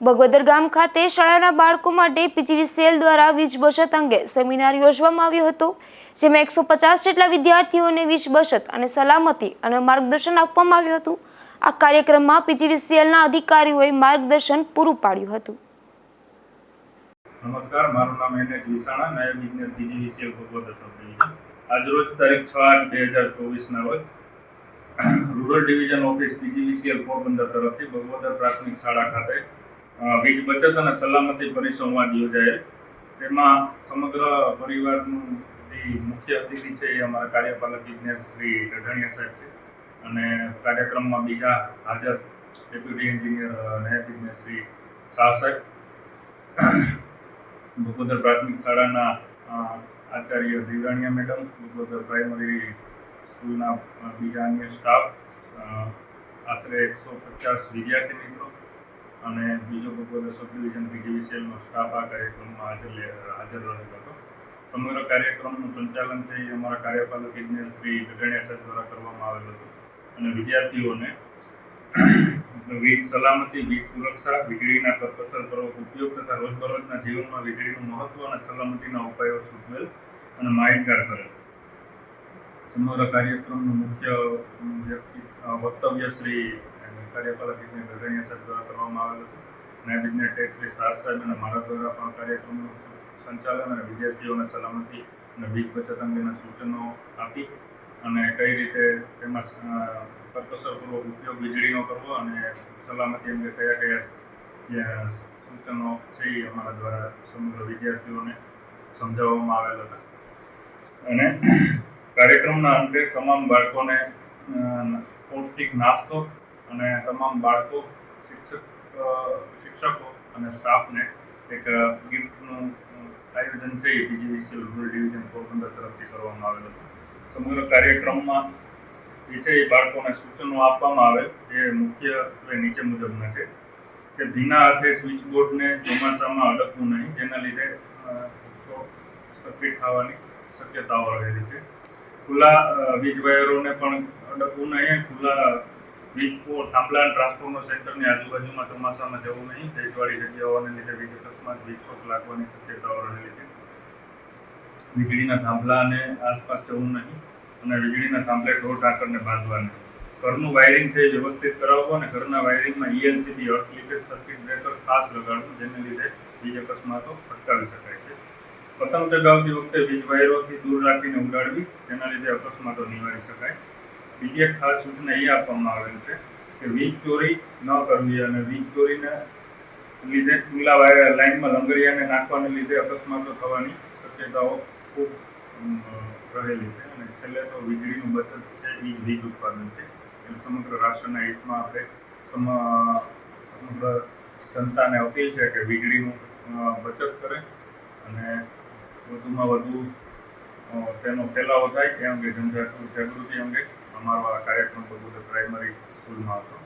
બગોદર ગામ ખાતે શાળાના બાળકો માટે પીજીવીસીએલ દ્વારા વીજ બચત અંગે સેમિનાર યોજવામાં આવ્યો હતો, જેમાં એકસો પચાસ જેટલા વિદ્યાર્થીઓને વીજ બચત અને સલામતી અને માર્ગદર્શન આપવામાં આવ્યું હતું. આ કાર્યક્રમમાં પીજીવી સેલના અધિકારીઓએ માર્ગદર્શન પૂરું પાડ્યું હતું. નમસ્કાર, મારું નામ એને વિસાણા, નાયબ ઇજનેર પીજીવીસીએલ ભગવત સબ આજરોજ તારીખ છ આઠ બે હજાર ચોવીસના રોજ rural division office PGVCL Porbandar તરફથી ભગવદર પ્રાથમિક શાળા ખાતે વીજ બચત અને સલામતી પરિસંવાદ યોજાયેલ. તેમાં સમગ્ર પરિવારનું જે મુખ્ય અતિથિ છે એ અમારા કાર્યપાલક ઇજનેર શ્રી ગઢાણીયા સાહેબ છે. અને કાર્યક્રમમાં બીજા હાજર ડેપ્યુટી એન્જિનિયર નાયબ ઇજનેર શ્રી શાહ સાહેબ. બગોદર પ્રાથમિક શાળાના આચાર્ય દિવ્યાણીયા મેડમ બગોદર પ્રાઇમરી સ્કૂલના બીજા અન્ય સ્ટાફ આશરે એકસો પચાસ વિદ્યાર્થી મિત્રો. અને બીજો બગોદર સબ ડિવિઝન પીજીવીસીએલનો સ્ટાફ આ કાર્યક્રમમાં હાજર હાજર રહેલો હતો. સમગ્ર કાર્યક્રમનું સંચાલન છે એ અમારા કાર્યપાલક ઇજનેર શ્રી ગઢાણીયા સાહેબ દ્વારા કરવામાં આવેલ હતું. અને વિદ્યાર્થીઓને વીજ સલામતી, વીજ સુરક્ષા, વીજળીના કરકસરપૂર્વક ઉપયોગ તથા રોજબરોજના જીવનમાં વીજળીનું મહત્વ અને સલામતીના ઉપાયો સૂચવેલ અને માહિતગાર કરેલ. સમગ્ર કાર્યક્રમનું મુખ્ય વક્તવ્ય શ્રી કાર્યપાલક ઇજનેર ગગનિયા સાહેબ દ્વારા કરવામાં આવેલ હતું. અને ઇજનેર ટેક શાહ સાહેબ અને મારા દ્વારા પણ કાર્યક્રમનું સંચાલન અને વિદ્યાર્થીઓને સલામતી અને વીજ બચત અંગેના સૂચનો આપી અને કઈ રીતે તેમાં કરકસરપૂર્વક ઉપયોગ વીજળીનો કરવો અને સલામતી અંગે કયા કયા સૂચનો છે એ અમારા દ્વારા સમગ્ર વિદ્યાર્થીઓને સમજાવવામાં આવેલ હતા. અને કાર્યક્રમના અંતે તમામ બાળકોને પૌષ્ટિક નાસ્તો અને તમામ બાળકો, શિક્ષક શિક્ષકો અને સ્ટાફને એક ગિફ્ટનું આયોજન છે, એ બીજી રૂરલ ડિવિઝન પોરબંદર તરફથી કરવામાં આવેલ હતું. સમગ્ર કાર્યક્રમમાં જે છે, એ બાળકોને સૂચનો આપવામાં આવેલ, જે મુખ્યત્વે નીચે મુજબના છે કે ભીના હાથે સ્વિચ બોર્ડને ચોમાસામાં અડકવું નહીં, જેના લીધે સર્કિટ થવાની શક્યતાઓ રહેલી છે. ખુલ્લા વીજ વાયરોને પણ અડકવું નહીં, ખુલ્લા વીજ થાંભલા ટ્રાન્સફોર્મર સેન્ટરની આજુબાજુમાં ચોમાસામાં જવું નહીં. ભેજવાળી જગ્યાઓને લીધે વીજ અકસ્માત વીજ શોક લાગવાની શક્યતાઓ રહેલી છે. વીજળીના થાંભલાને આસપાસ જવું નહીં અને વીજળીના થાંભલે ઢોર ઢાંકરને બાંધવા નહીં. ઘરનું વાયરિંગ છે વ્યવસ્થિત કરાવવું અને ઘરના વાયરિંગમાં ELCB earth leakage circuit breaker ખાસ લગાડવું, જેને લીધે વીજ અકસ્માતો અટકાવી શકાય છે. પતંગ ચગાવતી વખતે વીજ વાયરોથી દૂર રાખીને ઉડાડવી, જેના લીધે અકસ્માતો નિવારી શકાય. બીજી ખાસ સૂચના એ આપવામાં આવેલ છે કે વીજ ચોરી ન કરવી અને વીજ ચોરીને લીધે ખુલ્લા વાયર લાઇનમાં લંગરિયાને નાખવાને લીધે અકસ્માતો થવાની શક્યતાઓ ખૂબ રહેલી છે. અને છેલ્લે તો વીજળીનું બચત છે એ વીજ ઉત્પાદન છે. એટલે સમગ્ર રાષ્ટ્રના હિતમાં આપણે સમ- સમગ્ર જનતાને અપીલ છે કે વીજળીનું બચત કરે અને વધુમાં વધુ તેનો ફેલાવો થાય તે અંગે જનજાગૃતિ જાગૃતિ અંગે અમારો આ કાર્યક્રમ બધો પ્રાઇમરી સ્કૂલમાં હતો.